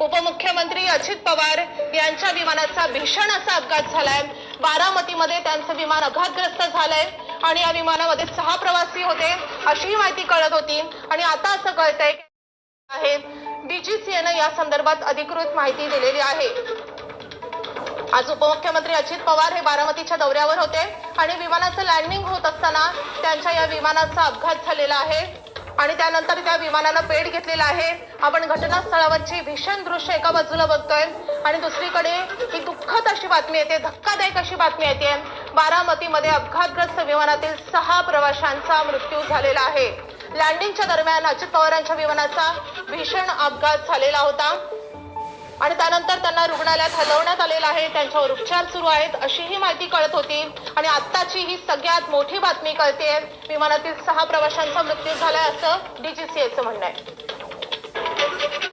उपमुख्यमंत्री अजित पवार यांच्या विमानाचा भीषण असा अपघात झालाय. बारामतीमध्ये त्यांचं विमान अपघातग्रस्त झालंय आणि या विमानामध्ये सहा प्रवासी होते अशीही माहिती कळत होती. आणि आता असं कळतंय आहे डीजीसीएनं या संदर्भात अधिकृत माहिती दिलेली आहे. आज उपमुख्यमंत्री अजित पवार हे बारामतीच्या दौऱ्यावर होते आणि विमानाचं लँडिंग होत असताना त्यांच्या या विमानाचा अपघात झालेला आहे. आणि त्यानंतर त्या विमानानं पेट घेतलेला आहे. आपण घटनास्थळावरची भीषण दृश्य एका बाजूला बघतोय. आणि दुसरीकडे ही दुःखद अशी बातमी येते धक्कादायक अशी बातमी येते. बारामतीमध्ये अपघातग्रस्त विमानातील सहा प्रवाशांचा मृत्यू झालेला आहे. लँडिंगच्या दरम्यान अजित पवारांच्या विमानाचा भीषण अपघात झालेला होता. आणि त्यानंतर त्यांना रुग्णालयात हलवण्यात आलेलं आहे. त्यांच्यावर उपचार सुरू आहेत अशीही माहिती कळत होती. आणि आत्ताची ही सगळ्यात मोठी बातमी कळते विमानातील सहा प्रवाशांचा मृत्यू झालाय असं डीजीसीएचं म्हणणं आहे.